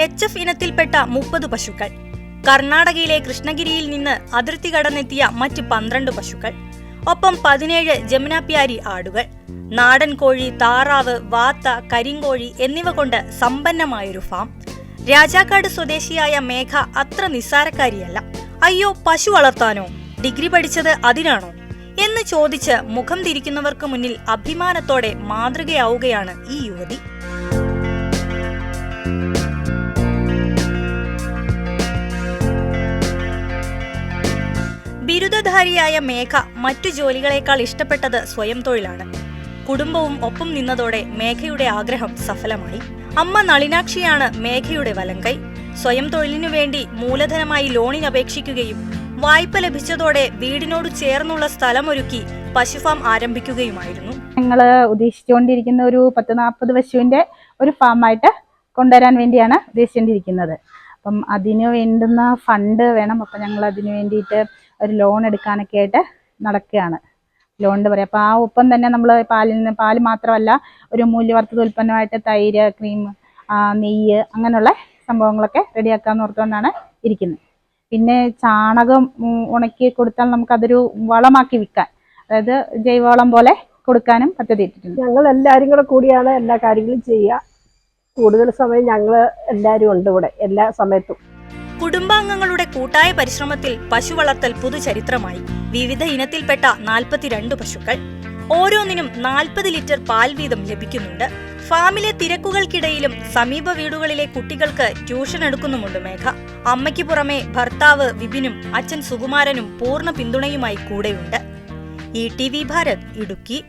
H F ഇനത്തിൽപ്പെട്ട മുപ്പത് പശുക്കൾ. കർണാടകയിലെ കൃഷ്ണഗിരിയിൽ നിന്ന് അതിർത്തി കടന്നെത്തിയ മറ്റ് പന്ത്രണ്ട് പശുക്കൾ. ഒപ്പം പതിനേഴ് ജമുനാപ്യാരി ആടുകൾ. നാടൻ കോഴി താറാവ് വാത്ത കരിങ്കോഴി എന്നിവ കൊണ്ട് സമ്പന്നമായൊരു ഫാം. രാജാക്കാട് സ്വദേശിയായ മേഘ അത്ര നിസ്സാരക്കാരിയല്ല. അയ്യോ പശു വളർത്താനോ? ഡിഗ്രി പഠിച്ചത് അതിനാണോ? എന്ന് ചോദിച്ച് മുഖം തിരിക്കുന്നവർക്ക് മുന്നിൽ അഭിമാനത്തോടെ മാതൃകയാവുകയാണ് ഈ യുവതി. ബിരുദധാരിയായ മേഘ മറ്റു ജോലികളെക്കാൾ ഇഷ്ടപ്പെട്ടത് സ്വയം തൊഴിലാണ്. കുടുംബവും ഒപ്പം നിന്നതോടെ മേഘയുടെ ആഗ്രഹം സഫലമായി. അമ്മ നളിനാക്ഷിയാണ് മേഘയുടെ വലങ്കൈ. സ്വയം തൊഴിലിനു വേണ്ടി മൂലധനമായി ലോണിന് അപേക്ഷിക്കുകയും വായ്പ ലഭിച്ചതോടെ വീടിനോട് ചേർന്നുള്ള സ്ഥലമൊരുക്കി പശുഫാം ആരംഭിക്കുകയുമായിരുന്നു. ഞങ്ങൾ ഉദ്ദേശിച്ചുകൊണ്ടിരിക്കുന്ന ഒരു പത്ത് നാൽപ്പത് പശുവിന്റെ ഒരു ഫാമായിട്ട് കൊണ്ടുവരാൻ വേണ്ടിയാണ് ഉദ്ദേശിച്ചുകൊണ്ടിരിക്കുന്നത്. അപ്പം അതിനു വേണ്ടുന്ന ഫണ്ട് വേണം. അപ്പം ഞങ്ങൾ അതിനു വേണ്ടിയിട്ട് ഒരു ലോൺ എടുക്കാനൊക്കെ ആയിട്ട് നടക്കുകയാണ്. ലോണിന്റെ പറയാം അപ്പോൾ ആ ഒപ്പം തന്നെ നമ്മൾ പാലിൽ നിന്ന് പാൽ മാത്രമല്ല ഒരു മൂല്യവർദ്ധിത ഉൽപ്പന്നമായിട്ട് തൈര് ക്രീം നെയ്യ് അങ്ങനെയുള്ള സംഭവങ്ങളൊക്കെ റെഡിയാക്കാമെന്ന് ഓർത്തുകൊണ്ടാണ് ഇരിക്കുന്നത്. പിന്നെ ചാണകം ഉണക്കി കൊടുത്താൽ നമുക്കതൊരു വളമാക്കി വിൽക്കാൻ അതായത് ജൈവവളം പോലെ കൊടുക്കാനും പദ്ധതി ഇട്ടിട്ടുണ്ട്. ഞങ്ങൾ എല്ലാവരും കൂടെ കൂടിയാണ് എല്ലാ കാര്യങ്ങളും ചെയ്യുക. കൂടുതൽ സമയം ഞങ്ങൾ എല്ലാവരും ഉണ്ട് ഇവിടെ എല്ലാ സമയത്തും. കുടുംബാംഗങ്ങളുടെ കൂട്ടായ പരിശ്രമത്തിൽ പശു വളർത്തൽ പുതുചരിത്രമായി. വിവിധ ഇനത്തിൽപ്പെട്ട നാൽപ്പത്തിരണ്ട് പശുക്കൾ. ഓരോന്നിനും നാൽപ്പത് ലിറ്റർ പാൽ വീതം ലഭിക്കുന്നുണ്ട്. ഫാമിലെ തിരക്കുകൾക്കിടയിലും സമീപ വീടുകളിലെ കുട്ടികൾക്ക് ട്യൂഷൻ എടുക്കുന്നുമുണ്ട് മേഘ. അമ്മയ്ക്ക് പുറമെ ഭർത്താവ് വിപിനും അച്ഛൻ സുകുമാരനും പൂർണ പിന്തുണയുമായി കൂടെയുണ്ട്. E T V Bharat Idukki.